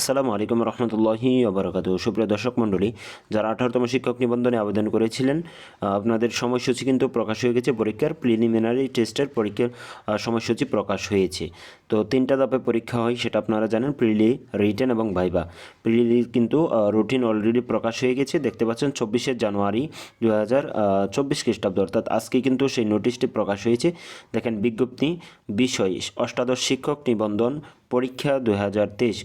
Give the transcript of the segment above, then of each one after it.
আসসালামু আলাইকুম রহমতুল্লাহি ওবরাকাত সুপ্রিয় দর্শক মণ্ডলী, যারা আঠারোতম শিক্ষক নিবন্ধনে আবেদন করেছিলেন আপনাদের সময়সূচি কিন্তু প্রকাশ হয়ে গেছে। পরীক্ষার প্রিলিমিনারি টেস্টের পরীক্ষার সময়সূচি প্রকাশ হয়েছে। তো তিনটা ধাপে পরীক্ষা হয়, সেটা আপনারা জানেন প্রিলি রিটেন এবং ভাইবা প্রিলি কিন্তু রুটিন অলরেডি প্রকাশ হয়ে গেছে। দেখতে পাচ্ছেন, চব্বিশে জানুয়ারি দু হাজার চব্বিশ খ্রিস্টাব্দ। অর্থাৎ আজকে কিন্তু সেই নোটিশটি প্রকাশ হয়েছে। দেখেন, বিজ্ঞপ্তি, বিষয়, অষ্টাদশ শিক্ষক নিবন্ধন পরীক্ষা দুই হাজার তেইশ।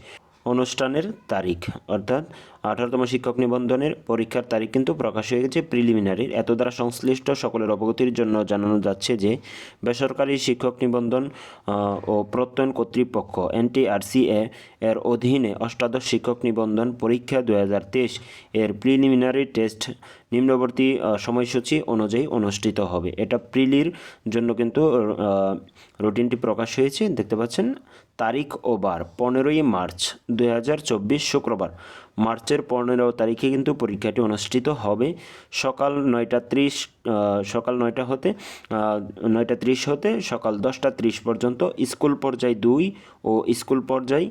অনুষ্ঠানের তারিখ, অর্থাৎ আঠারোতম শিক্ষক নিবন্ধনের পরীক্ষার তারিখ কিন্তু প্রকাশ হয়ে গেছে প্রিলিমিনারির এত দ্বারা সংশ্লিষ্ট সকলের অবগতির জন্য জানানো যাচ্ছে যে, বেসরকারি শিক্ষক নিবন্ধন ও প্রত্যয়ন কর্তৃপক্ষ, এনটিআরসিএ, এর অধীনে অষ্টাদশ শিক্ষক নিবন্ধন পরীক্ষা দু হাজার তেইশ এর প্রিলিমিনারি টেস্ট নিম্নবর্তী সময়সূচি অনুযায়ী অনুষ্ঠিত হবে। এটা প্রিলির জন্য কিন্তু রুটিনটি প্রকাশ হয়েছে। দেখতে পাচ্ছেন, তারিখ ও বার, পনেরোই মার্চ দু হাজার চব্বিশ শুক্রবার। মার্চের পনেরো তারিখে কিন্তু পরীক্ষাটি অনুষ্ঠিত হবে। সকাল নয়টা ত্রিশ সকাল নয়টা হতে নয়টা ত্রিশ হতে সকাল দশটা ত্রিশ পর্যন্ত স্কুল পর্যায় দুই ও স্কুল পর্যায়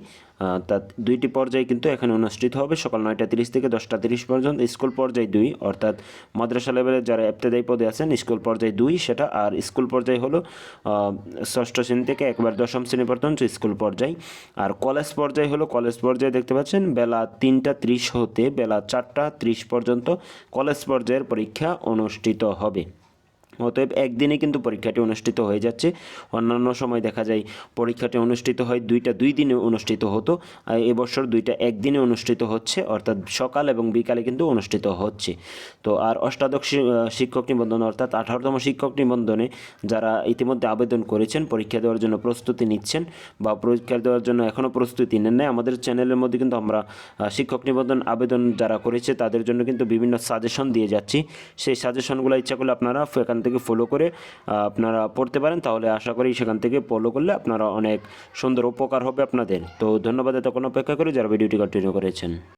তা দুইটি পর্যায়ে কিন্তু এখানে অনুষ্ঠিত হবে। সকাল নয়টা তিরিশ থেকে দশটা তিরিশ পর্যন্ত স্কুল পর্যায় দুই, অর্থাৎ মাদ্রাসা লেভেলের যারা এফতেদায়ী পদে আছেন, স্কুল পর্যায়ে দুই সেটা, আর স্কুল পর্যায় হলো ষষ্ঠ শ্রেণি থেকে একবার দশম শ্রেণি পর্যন্ত স্কুল পর্যায়। আর কলেজ পর্যায় হলো, কলেজ পর্যায়ে দেখতে পাচ্ছেন, বেলা তিনটা ত্রিশ হতে বেলা চারটা ত্রিশ পর্যন্ত কলেজ পর্যায়ের পরীক্ষা অনুষ্ঠিত হবে। অতএব একদিনে কিন্তু পরীক্ষাটি অনুষ্ঠিত হয়ে যাচ্ছে। অন্যান্য সময় দেখা যায় পরীক্ষাটি অনুষ্ঠিত হয় দুইটা দুই দিনে অনুষ্ঠিত হতো, আর এবছর দুইটা একদিনে অনুষ্ঠিত হচ্ছে, অর্থাৎ সকাল এবং বিকালে কিন্তু অনুষ্ঠিত হচ্ছে। তো আর অষ্টাদশ শিক্ষক নিবন্ধন, অর্থাৎ আঠারোতম শিক্ষক নিবন্ধনে যারা ইতিমধ্যে আবেদন করেছেন, পরীক্ষা দেওয়ার জন্য প্রস্তুতি নিচ্ছেন বা পরীক্ষা দেওয়ার জন্য এখনও প্রস্তুতি নেন নাই, আমাদের চ্যানেলের মধ্যে কিন্তু আমরা শিক্ষক নিবন্ধন আবেদন যারা করেছে তাদের জন্য কিন্তু বিভিন্ন সাজেশন দিয়ে যাচ্ছি। সেই সাজেশনগুলো ইচ্ছা করলে আপনারা এখান থেকে ফলো করে আপনারা পড়তে পারেন। তাহলে আশা করি সেখান থেকে ফলো করলে আপনারা অনেক সুন্দর উপকার হবে আপনাদের। তো ধন্যবাদ এতক্ষণ অপেক্ষা করে যারা ভিডিওটি কন্টিনিউ করেছেন।